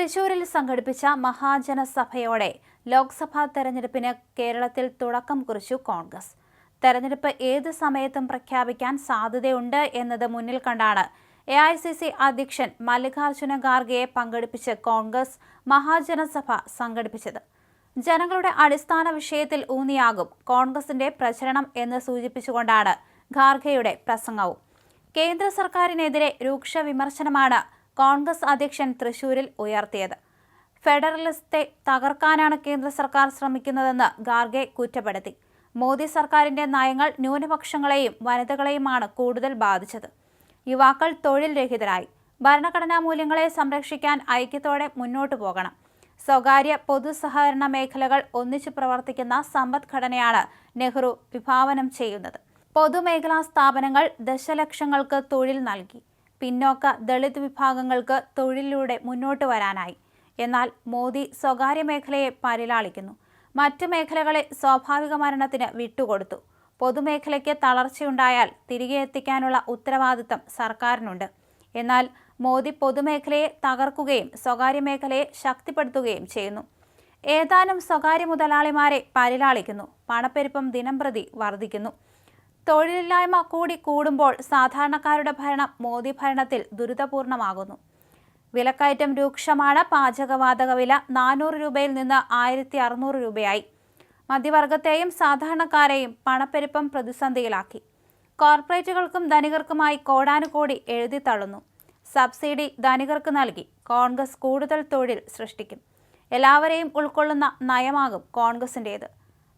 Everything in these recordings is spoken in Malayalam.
തൃശൂരിൽ സംഘടിപ്പിച്ച മഹാജനസഭയോടെ ലോക്സഭാ തെരഞ്ഞെടുപ്പിന് കേരളത്തിൽ തുടക്കം കുറിച്ചു കോൺഗ്രസ്. തെരഞ്ഞെടുപ്പ് ഏത് സമയത്തും പ്രഖ്യാപിക്കാൻ സാധ്യതയുണ്ട് എന്നത് മുന്നിൽ കണ്ടാണ് എ ഐ സി സി അധ്യക്ഷൻ മല്ലികാർജുന ഖാർഗെയെ പങ്കെടുപ്പിച്ച് കോൺഗ്രസ് മഹാജനസഭ സംഘടിപ്പിച്ചത്. ജനങ്ങളുടെ അടിസ്ഥാന വിഷയത്തിൽ ഊന്നിയാകും കോൺഗ്രസിന്റെ പ്രചരണം എന്ന് സൂചിപ്പിച്ചുകൊണ്ടാണ് ഖാർഗെയുടെ പ്രസംഗവും. കേന്ദ്ര സർക്കാരിനെതിരെ രൂക്ഷ വിമർശനമാണ് കോൺഗ്രസ് അധ്യക്ഷൻ തൃശൂരിൽ ഉയർത്തിയത്. ഫെഡറലിസത്തെ തകർക്കാനാണ് കേന്ദ്ര സർക്കാർ ശ്രമിക്കുന്നതെന്ന് ഗാർഗെ കുറ്റപ്പെടുത്തി. മോദി സർക്കാരിന്റെ നയങ്ങൾ ന്യൂനപക്ഷങ്ങളെയും വനിതകളെയുമാണ് കൂടുതൽ ബാധിച്ചത്. യുവാക്കൾ തൊഴിൽ രഹിതരായി. ഭരണഘടനാ മൂല്യങ്ങളെ സംരക്ഷിക്കാൻ ഐക്യത്തോടെ മുന്നോട്ടു പോകണം. സ്വകാര്യ പൊതുസഹകരണ മേഖലകൾ ഒന്നിച്ചു പ്രവർത്തിക്കുന്ന സമ്പദ്ഘടനയാണ് നെഹ്റു വിഭാവനം ചെയ്യുന്നത്. പൊതുമേഖലാ സ്ഥാപനങ്ങൾ ദശലക്ഷങ്ങൾക്ക് തൊഴിൽ നൽകി. പിന്നോക്ക ദളിത് വിഭാഗങ്ങൾക്ക് തൊഴിലിലൂടെ മുന്നോട്ട് വരാനായി. എന്നാൽ മോദി സ്വകാര്യ മേഖലയെ പരിലാളിക്കുന്നു. മറ്റു മേഖലകളെ സ്വാഭാവിക മരണത്തിന് വിട്ടുകൊടുത്തു. പൊതുമേഖലയ്ക്ക് തളർച്ചയുണ്ടായാൽ തിരികെ എത്തിക്കാനുള്ള ഉത്തരവാദിത്തം സർക്കാരിനുണ്ട്. എന്നാൽ മോദി പൊതുമേഖലയെ തകർക്കുകയും സ്വകാര്യ മേഖലയെ ശക്തിപ്പെടുത്തുകയും ചെയ്യുന്നു. ഏതാനും സ്വകാര്യ മുതലാളിമാരെ പരിലാളിക്കുന്നു. പണപ്പെരുപ്പം ദിനംപ്രതി വർദ്ധിക്കുന്നു. തൊഴിലില്ലായ്മ കൂടി കൂടുമ്പോൾ സാധാരണക്കാരുടെ ഭരണം മോദി ഭരണത്തിൽ ദുരിതപൂർണമാകുന്നു. വിലക്കയറ്റം രൂക്ഷമാണ് പാചകവാതക വില നാനൂറ് രൂപയിൽ നിന്ന് ആയിരത്തി അറുന്നൂറ് രൂപയായി. മധ്യവർഗത്തെയും സാധാരണക്കാരെയും പണപ്പെരുപ്പം പ്രതിസന്ധിയിലാക്കി. കോർപ്പറേറ്റുകൾക്കും ധനികർക്കുമായി കോടാനുകോടി എഴുതി തള്ളുന്നു. സബ്സിഡി ധനികർക്ക് നൽകി കോൺഗ്രസ് കൂടുതൽ തൊഴിൽ സൃഷ്ടിക്കും. എല്ലാവരെയും ഉൾക്കൊള്ളുന്ന നയമാകും കോൺഗ്രസിന്റേത്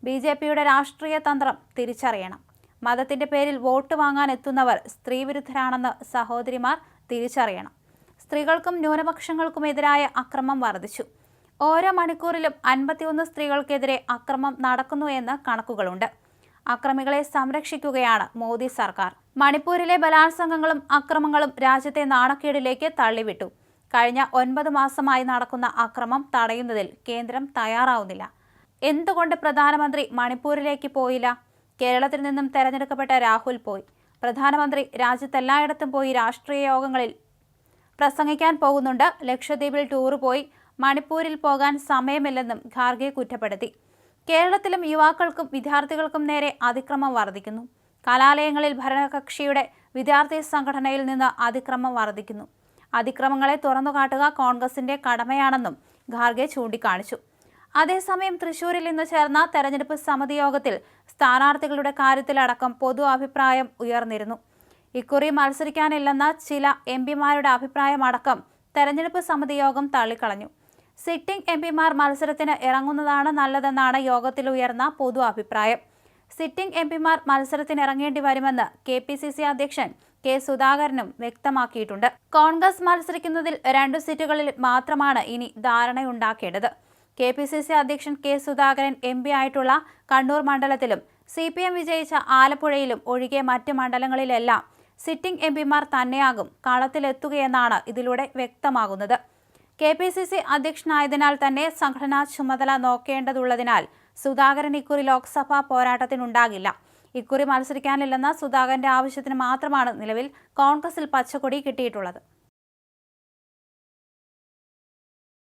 ബി ജെ പിയുടെ രാഷ്ട്രീയ തന്ത്രം തിരിച്ചറിയണം. മതത്തിന്റെ പേരിൽ വോട്ട് വാങ്ങാൻ എത്തുന്നവർ സ്ത്രീവിരുദ്ധരാണെന്ന് സഹോദരിമാർ തിരിച്ചറിയണം. സ്ത്രീകൾക്കും ന്യൂനപക്ഷങ്ങൾക്കും ന്യൂനപക്ഷങ്ങൾക്കുമെതിരായ അക്രമം വർദ്ധിച്ചു. ഓരോ മണിക്കൂറിലും അൻപത്തിയൊന്ന് സ്ത്രീകൾക്കെതിരെ അക്രമം നടക്കുന്നു എന്ന് കണക്കുകളുണ്ട്. അക്രമികളെ സംരക്ഷിക്കുകയാണ് മോദി സർക്കാർ. മണിപ്പൂരിലെ ബലാത്സംഗങ്ങളും അക്രമങ്ങളും രാജ്യത്തെ നാണക്കേടിലേക്ക് തള്ളിവിട്ടു. കഴിഞ്ഞ ഒൻപത് മാസമായി നടക്കുന്ന അക്രമം തടയുന്നതിൽ കേന്ദ്രം തയ്യാറാവുന്നില്ല. എന്തുകൊണ്ട് പ്രധാനമന്ത്രി മണിപ്പൂരിലേക്ക് പോയില്ല? കേരളത്തിൽ നിന്നും തെരഞ്ഞെടുക്കപ്പെട്ട രാഹുൽ പോയി. പ്രധാനമന്ത്രി രാജ്യത്തെല്ലായിടത്തും പോയി രാഷ്ട്രീയ യോഗങ്ങളിൽ പ്രസംഗിക്കാൻ പോകുന്നുണ്ട്. ലക്ഷദ്വീപിൽ ടൂർ പോയി. മണിപ്പൂരിൽ പോകാൻ സമയമില്ലെന്നും ഖാർഗെ കുറ്റപ്പെടുത്തി. കേരളത്തിലും യുവാക്കൾക്കും വിദ്യാർത്ഥികൾക്കും നേരെ അതിക്രമം വർദ്ധിക്കുന്നു. കലാലയങ്ങളിൽ ഭരണകക്ഷിയുടെ വിദ്യാർത്ഥി സംഘടനയിൽ നിന്ന് അതിക്രമം വർദ്ധിക്കുന്നു. അതിക്രമങ്ങളെ തുറന്നുകാട്ടുക കോൺഗ്രസിന്റെ കടമയാണെന്നും ഖാർഗെ ചൂണ്ടിക്കാണിച്ചു. അതേസമയം തൃശൂരിൽ ഇന്ന് ചേർന്ന തെരഞ്ഞെടുപ്പ് സമിതി യോഗത്തിൽ സ്ഥാനാർത്ഥികളുടെ കാര്യത്തിലടക്കം പൊതു അഭിപ്രായം ഉയർന്നിരുന്നു. ഇക്കുറി മത്സരിക്കാനില്ലെന്ന ചില എം പിമാരുടെ അഭിപ്രായമടക്കം തെരഞ്ഞെടുപ്പ് സമിതി യോഗം തള്ളിക്കളഞ്ഞു. സിറ്റിംഗ് എം പിമാർ മത്സരത്തിന് ഇറങ്ങുന്നതാണ് നല്ലതെന്നാണ് യോഗത്തിൽ ഉയർന്ന പൊതു അഭിപ്രായം. സിറ്റിംഗ് എം പിമാർ മത്സരത്തിന് ഇറങ്ങേണ്ടി വരുമെന്ന് കെ പി സി സി അധ്യക്ഷൻ കെ സുധാകരനും വ്യക്തമാക്കിയിട്ടുണ്ട്. കോൺഗ്രസ് മത്സരിക്കുന്നതിൽ രണ്ടു സീറ്റുകളിൽ മാത്രമാണ് ഇനി ധാരണയുണ്ടാക്കേണ്ടത്. കെ പി സി സി അധ്യക്ഷൻ കെ സുധാകരൻ എം പി ആയിട്ടുള്ള കണ്ണൂർ മണ്ഡലത്തിലും സി പി എം വിജയിച്ച ആലപ്പുഴയിലും ഒഴികെ മറ്റ് മണ്ഡലങ്ങളിലെല്ലാം സിറ്റിംഗ് എം പിമാർ തന്നെയാകും കളത്തിലെത്തുകയെന്നാണ് ഇതിലൂടെ വ്യക്തമാകുന്നത്. കെ പി സി സി അധ്യക്ഷനായതിനാൽ തന്നെ സംഘടനാ ചുമതല നോക്കേണ്ടതുള്ളതിനാൽ സുധാകരൻ ഇക്കുറി ലോക്സഭാ പോരാട്ടത്തിനുണ്ടാകില്ല. ഇക്കുറി മത്സരിക്കാനില്ലെന്ന സുധാകരന്റെ ആവശ്യത്തിന് മാത്രമാണ് നിലവിൽ കോൺഗ്രസിൽ പച്ചക്കൊടി കിട്ടിയിട്ടുള്ളത്.